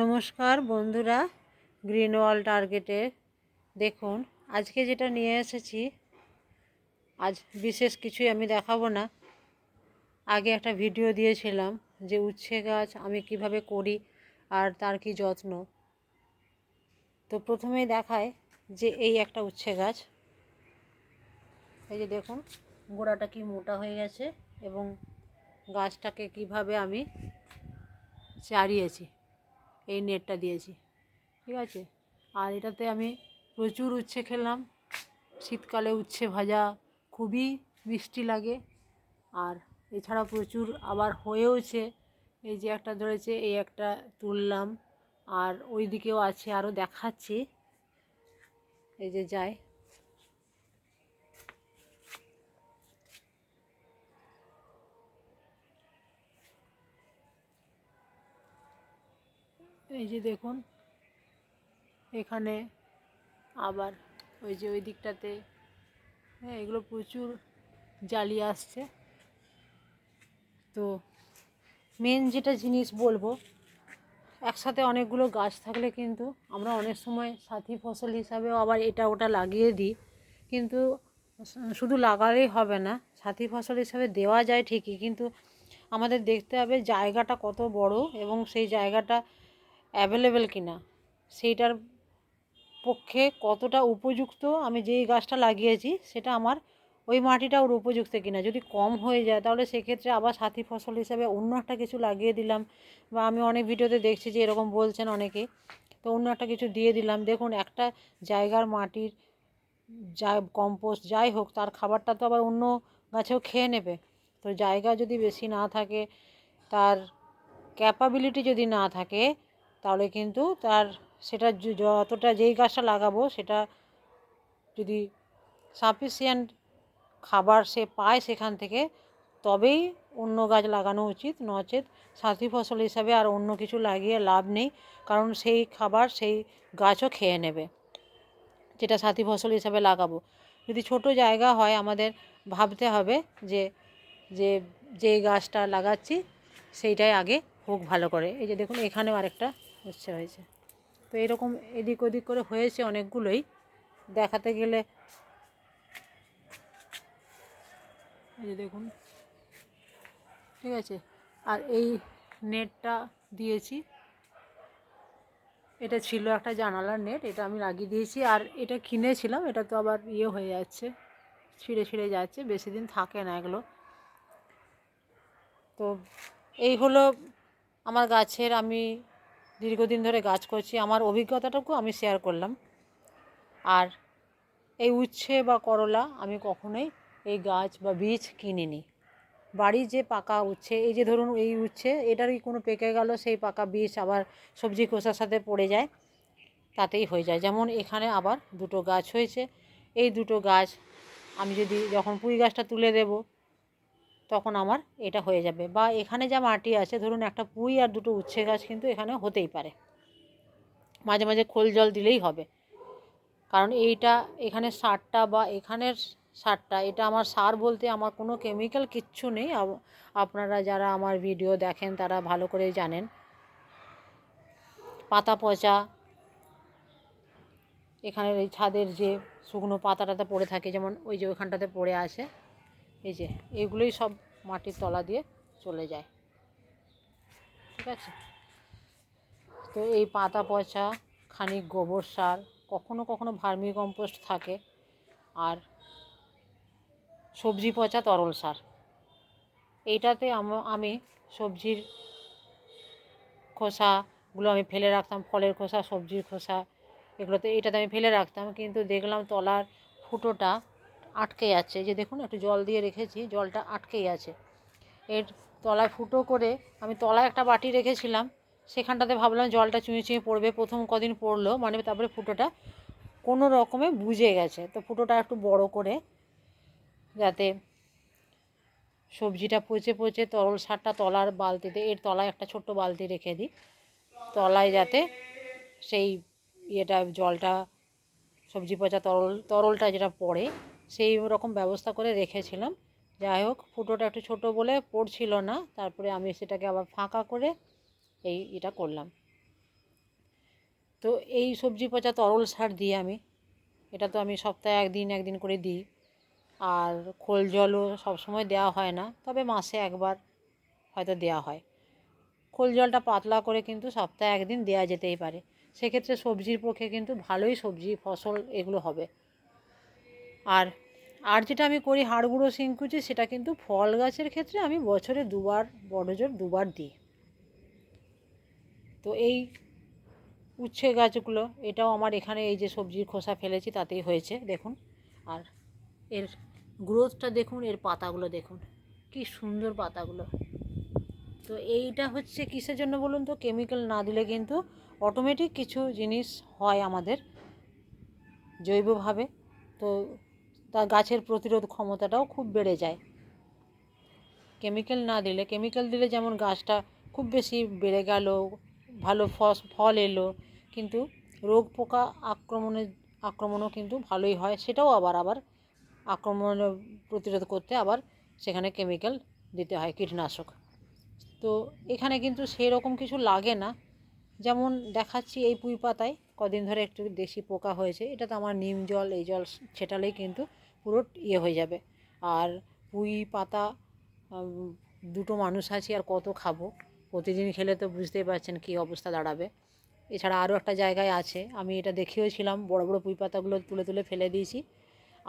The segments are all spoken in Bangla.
নমস্কার বন্ধুরা গ্রিন ওয়াল টার্গেটে দেখুন, আজকে যেটা নিয়ে এসেছি, আজ বিশেষ কিছুই আমি দেখাবো না। আগে একটা ভিডিও দিয়েছিলাম যে উচ্ছে গাছ আমি কীভাবে করি আর তার কি যত্ন। তো প্রথমেই দেখায় যে এই একটা উচ্ছে গাছ। এই যে দেখুন, গোড়াটা কি মোটা হয়ে গেছে এবং গাছটাকে কীভাবে আমি চারিয়েছি। এই নেটটা দিয়েছি। ঠিক আছে? আর এটাতে আমি প্রচুর উচ্ছে খেলাম। শীতকালে উচ্ছে ভাজা খুবই মিষ্টি লাগে। আর এছাড়া প্রচুর আবার হয়েওছে। এই যে একটা ধরেছে, এই একটা তুললাম। আর ওই দিকেও আছে আরও দেখাচ্ছি। এই যে যায় এই যে দেখুন, এখানে আবার ওই যে ওই দিকটাতে হ্যাঁ এগুলো প্রচুর জালি আসছে। তো মেন যেটা জিনিস বলব, একসাথে অনেকগুলো গাছ থাকলে কিন্তু আমরা অনেক সময় সাথী ফসল হিসাবেও আবার এটা ওটা লাগিয়ে দিই। কিন্তু শুধু লাগালেই হবে না, সাথী ফসল হিসাবে দেওয়া যায় ঠিকই, কিন্তু আমাদের দেখতে হবে জায়গাটা কত বড় এবং সেই জায়গাটা অ্যাভেলেবেল কিনা, সেইটার পক্ষে কতটা উপযুক্ত আমি যেই গাছটা লাগিয়েছি সেটা আমার ওই মাটিটা ওর উপযুক্ত কিনা। যদি কম হয়ে যায় তাহলে সেক্ষেত্রে আবার সাথী ফসল হিসাবে অন্য একটা কিছু লাগিয়ে দিলাম বা আমি অনেক ভিডিওতে দেখছি যে এরকম বলছেন অনেকে, তো অন্য একটা কিছু দিয়ে দিলাম। দেখুন, একটা জায়গার মাটির যা কম্পোস্ট যাই হোক, তার খাবারটা তো আবার অন্য গাছেও খেয়ে নেবে। তো জায়গা যদি বেশি না থাকে, তার ক্যাপাবিলিটি যদি না থাকে তাহলে কিন্তু তার সেটা যতটা যেই গাছটা লাগাবো সেটা যদি সাফিসিয়েন্ট খাবার সে পায় সেখান থেকে, তবেই অন্য গাছ লাগানো উচিত। নচেত সাথী ফসল হিসাবে আর অন্য কিছু লাগিয়ে লাভ নেই, কারণ সেই খাবার সেই গাছও খেয়ে নেবে, যেটা সাথী ফসল হিসাবে লাগাবো। যদি ছোট জায়গা হয়, আমাদের ভাবতে হবে যে যে যেই গাছটা লাগাচ্ছি, সেইটাই আগে হোক ভালো করে। এই যে দেখুন, এখানেও আরেকটা উচ্ছে হয়েছে। তো এরকম এদিক ওদিক করে হয়েছে অনেকগুলোই। দেখাতে গেলে এই যে দেখুন, ঠিক আছে? আর এই নেটটা দিয়েছি। এটা ছিল একটা জানালার নেট, এটা আমি লাগিয়ে দিয়েছি। আর এটা কিনেছিলাম, এটা তো আবার ইয়ে হয়ে যাচ্ছে, ছিঁড়ে ছিঁড়ে যাচ্ছে, বেশি দিন থাকে না এগুলো। তো এই হলো আমার গাছের আমি দীর্ঘদিন ধরে গাছ করছি, আমার অভিজ্ঞতাটুকু আমি শেয়ার করলাম। আর এই উচ্ছে বা করলা আমি কখনোই এই গাছ বা বীজ কিনিনি। বাড়ির যে পাকা উচ্ছে, এই যে ধরুন এই উচ্ছে এটারই কোনো পেকে গেল, সেই পাকা বীজ আবার সবজি খোসার সাথে পড়ে যায়, তাতেই হয়ে যায়। যেমন এখানে আবার দুটো গাছ হয়েছে, এই দুটো গাছ আমি যদি যখন পুঁই গাছটা তুলে দেব তখন আমার এটা হয়ে যাবে। বা এখানে যা মাটি আছে, ধরুন একটা পুঁই আর দুটো উচ্ছে গাছ কিন্তু এখানে হতেই পারে। মাঝে মাঝে খোল জল দিলেই হবে। কারণ এইটা এখানে সারটা বা এখানের সারটা, এটা আমার সার বলতে আমার কোনো কেমিক্যাল কিচ্ছু নেই। আপনারা যারা আমার ভিডিও দেখেন, তারা ভালো করে জানেন। পাতা পচা, এখানের এই ছাদের যে শুকনো পাতা টাতা পড়ে থাকে, যেমন ওই যে ওইখানটাতে পড়ে আছে। এই যে, এগুলোই সব মাটির তলা দিয়ে চলে যায়। ঠিক আছে? তো এই পাতা পচা, খানিক গোবর সার, কখনো কখনো ভার্মি কম্পোস্ট থাকে, আর সবজি পচা তরল সার। এইটাতে আমি সবজির খোসাগুলো আমি ফেলে রাখতাম, ফলের খোসা, সবজির খোসা, এগুলোতে এইটাতে আমি ফেলে রাখতাম, কিন্তু দেখলাম তলার ফুটোটা আটকে যাচ্ছে যে দেখুন, একটু জল দিয়ে রেখেছি, জলটা আটকেই আছে। এর তলায় ফুটো করে আমি তলায় একটা বাটি রেখেছিলাম। সেখানটাতে ভাবলাম জলটা চুঁয়ে চুঁয়ে পড়বে, প্রথম কদিন পড়ল মানে তারপরে ফুটোটা কোনো রকমে বুঝে গেছে। তো ফুটোটা একটু বড় করে যাতে সবজিটা পচে পচে তরল সারটা তলার বালতিতে, এর তলায় একটা ছোট্ট বালতি রেখে দিই। তলায় যাতে সেই ইয়েটা, জলটা, সবজি পচা তরল, তরলটা যেটা পড়ে সেই রকম ব্যবস্থা করে রেখেছিলাম। যাই হোক, ফুটোটা একটু ছোটো বলে পড়ছিল না, তারপরে আমি সেটাকে আবার ফাঁকা করে এই এটা করলাম। তো এই সবজি পচা তরল সার দিয়ে আমি। এটা তো আমি সপ্তাহে একদিন একদিন করে দিই। আর খোল জলও সবসময় দেওয়া হয় না, তবে মাসে একবার হয়তো দেওয়া হয়। খোল জলটা পাতলা করে কিন্তু সপ্তাহে একদিন দেওয়া যেতেই পারে। সেক্ষেত্রে সবজির পক্ষে কিন্তু ভালোই সবজি, ফসল এগুলো হবে। আর আর যেটা আমি করি হাড় গুঁড়ো শিংকুচি সেটা কিন্তু ফল গাছের ক্ষেত্রে আমি বছরে দুবার বড় জোর দুবার দিই। তো এই উচ্ছে গাছগুলো, এটাও আমার এখানে এই যে সবজির খোসা ফেলেছি, তাতেই হয়েছে, দেখুন। আর এর গ্রোথটা দেখুন, এর পাতাগুলো দেখুন, কি সুন্দর পাতাগুলো। তো এইটা হচ্ছে কিসের জন্য বলুন তো? কেমিক্যাল না দিলে কিন্তু অটোমেটিক কিছু জিনিস হয় আমাদের জৈবভাবে। তো তা গাছের প্রতিরোধ ক্ষমতাটাও খুব বেড়ে যায়। কেমিক্যাল না দিলে, কেমিক্যাল দিলে যেমন গাছটা খুব বেশি বেড়ে গেল, ভালো ফস, ফল এলো, কিন্তু রোগ পোকা আক্রমণের আক্রমণও কিন্তু ভালোই হয়, সেটাও আবার আবার আক্রমণ প্রতিরোধ করতে আবার সেখানে কেমিক্যাল দিতে হয়, কীটনাশক। তো এখানে কিন্তু সেই রকম কিছু লাগে না। যেমন দেখাচ্ছি এই পুঁই পাতায়, কদিন ধরে একটু দেশি পোকা হয়েছে এটা তো আমার নিম জল, এই জল ছেটালেই কিন্তু পুরো ইয়ে হয়ে যাবে। আর পুঁই পাতা দুটো মানুষ আছি আর কত খাব? প্রতিদিন খেলে তো বুঝতেই পারছেন কী অবস্থা দাঁড়াবে। এছাড়া আরও একটা জায়গায় আছে, আমি এটা দেখিয়েছিলাম, বড় বড় পুঁই পাতাগুলো তুলে তুলে ফেলে দিয়েছি।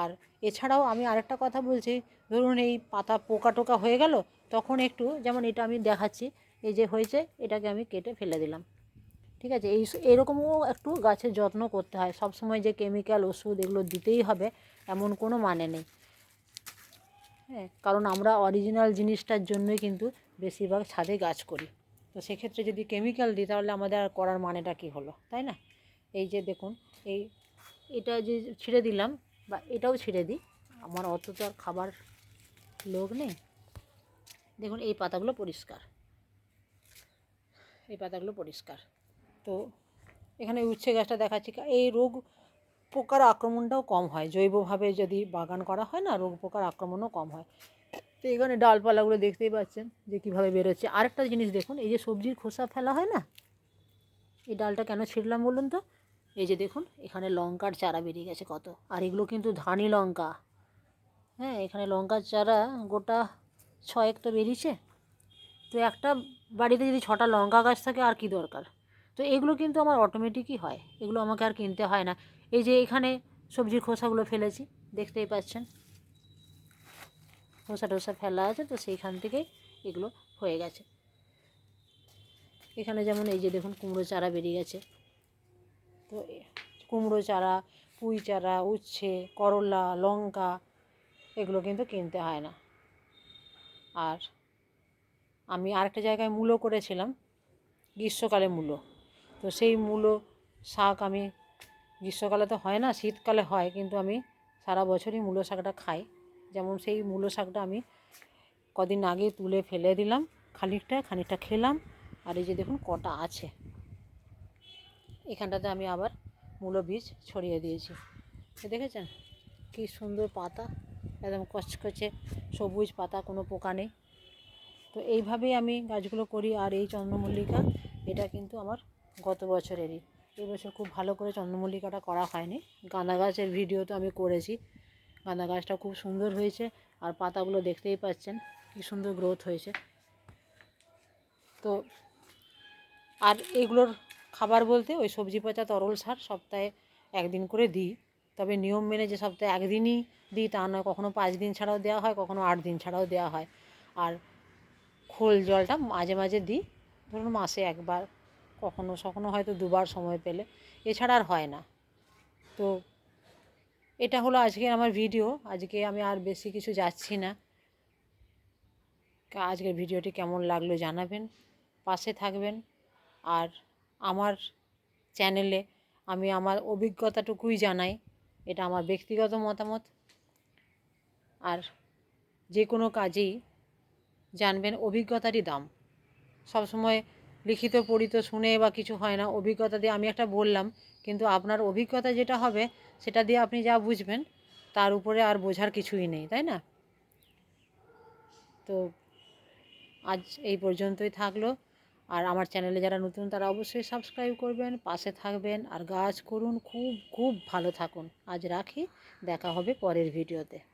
আর এছাড়াও আমি আরেকটা কথা বলছি, ধরুন এই পাতা পোকা টোকা হয়ে গেল, তখন একটু, যেমন এটা আমি দেখাচ্ছি, এই যে হয়েছে, এটাকে আমি কেটে ফেলে দিলাম। ঠিক আছে? এই এরকমও একটু গাছের যত্ন করতে হয়। সব সময় যে কেমিক্যাল ওষুধ এগুলো দিতেই হবে, এমন কোনো মানে নেই। হ্যাঁ কারণ আমরা অরিজিনাল জিনিসটার জন্যই কিন্তু বেশিরভাগ ছাদে গাছ করি। তো সেক্ষেত্রে যদি কেমিক্যাল দিই, তাহলে আমাদের আর করার মানেটা কী হলো? তাই না? এই যে দেখুন, এই, এটা যে ছিঁড়ে দিলাম, বা এটাও ছিঁড়ে দিই। আমার অত তো আর খাবার লোক নেই। দেখুন, এই পাতাগুলো পরিষ্কার। এই পাতাগুলো পরিষ্কার। তো এখানে উচ্ছে গাছটা দেখাচ্ছি। এই রোগ পোকার আক্রমণটাও কম হয়। জৈবভাবে যদি বাগান করা হয় না, রোগ পোকার আক্রমণও কম হয়। তো এখানে ডালপালাগুলো দেখতেই পাচ্ছেন যে কীভাবে বেরোচ্ছে। আরেকটা জিনিস দেখুন, এই যে সবজির খোসা ফেলা হয় না? এই ডালটা কেন ছিঁড়লাম বলুন তো? এই যে দেখুন, এখানে লঙ্কার চারা বেরিয়ে গেছে কত। আর এগুলো কিন্তু ধানি লঙ্কা। হ্যাঁ এখানে লঙ্কার চারা গোটা ছয়েক তো বেরিয়েছে। তো একটা বাড়িতে যদি ছটা লঙ্কা গাছ থাকে, আর কি দরকার? তো এগুলো কিন্তু আমার অটোমেটিকই হয়। এগুলো আমাকে আর কিনতে হয় না। এই যে এখানে সবজির খোসাগুলো ফেলেছি, দেখতেই পাচ্ছেন। খোসা টোসা ফেলা আছে তো সেইখান থেকেই এগুলো হয়ে গেছে। এখানে যেমন এই যে দেখুন কুমড়ো চারা বেরিয়ে গেছে। তো কুমড়ো চারা, পুঁই চারা, উচ্ছে, করলা, লঙ্কা, এগুলো কিন্তু কিনতে হয় না। আর আমি আরেকটা জায়গায় মূলো করেছিলাম, গ্রীষ্মকালে মূলো তো সেই মূলো শাক আমি গ্রীষ্মকালে তো হয় না, শীতকালে হয়, কিন্তু আমি সারা বছরই মূলো শাকটা খাই। যেমন সেই মূলো শাকটা আমি কদিন আগে তুলে ফেলে দিলাম, খানিকটা খানিকটা খেলাম, আর এই যে দেখুন কটা আছে। এখানটাতে আমি আবার মূলো বীজ ছড়িয়ে দিয়েছি। দেখেছেন? কি সুন্দর পাতা, একদম কচকচে সবুজ পাতা, কোনো পোকা নেই। তো এইভাবেই আমি গাছগুলো করি, আর এই চন্দ্রমল্লিকা, এটা কিন্তু আমার গত বছরেরই। এই বছর খুব ভালো করে চন্দ্রমল্লিকাটা করা হয়নি। গাঁদা গাছের ভিডিও তো আমি করেছি। গাঁদা গাছটা খুব সুন্দর হয়েছে আর পাতাগুলো দেখতেই পাচ্ছেন কি সুন্দর গ্রোথ হয়েছে। তো আর এগুলোর খাবার বলতে ওই সবজি পচা তরল সার সপ্তাহে একদিন করে দিই। তবে নিয়ম মেনে যে সপ্তাহে একদিনই দিই তা নয়, কখনো পাঁচ দিন ছাড়াও দেওয়া হয়, কখনো আট দিন ছাড়াও দেওয়া হয়। আর খোল জলটা মাঝে মাঝে দিই। ধরুন মাসে একবার কখনো সখনো হয়তো দুবার সময় পেলে। এছাড়া আর হয় না। তো এটা হলো আজকে আমার ভিডিও। আজকে আমি আর বেশি কিছু যাচ্ছি না। আজকের ভিডিওটি কেমন লাগল জানাবেন। পাশে থাকবেন। আর আমার চ্যানেলে আমি আমার অভিজ্ঞতাটুকুই জানাই। এটা আমার ব্যক্তিগত মতামত। আর যে কোনো কাজেই জানবেন অভিজ্ঞতারই দাম। সবসময় লিখিত, পড়িত, শুনে বা কিছু হয় না, অভিজ্ঞতা দিয়ে আমি একটা বললাম, কিন্তু আপনার অভিজ্ঞতা যেটা হবে, সেটা দিয়ে আপনি যা বুঝবেন, তার উপরে আর বোঝার কিছুই নেই, তাই না? তো আজ এই পর্যন্তই থাকল। আর আমার চ্যানেলে যারা নতুন, তারা অবশ্যই সাবস্ক্রাইব করবেন, পাশে থাকবেন, আর গাছ করুন, খুব খুব ভালো থাকুন। আজ রাখি, দেখা হবে পরের ভিডিওতে।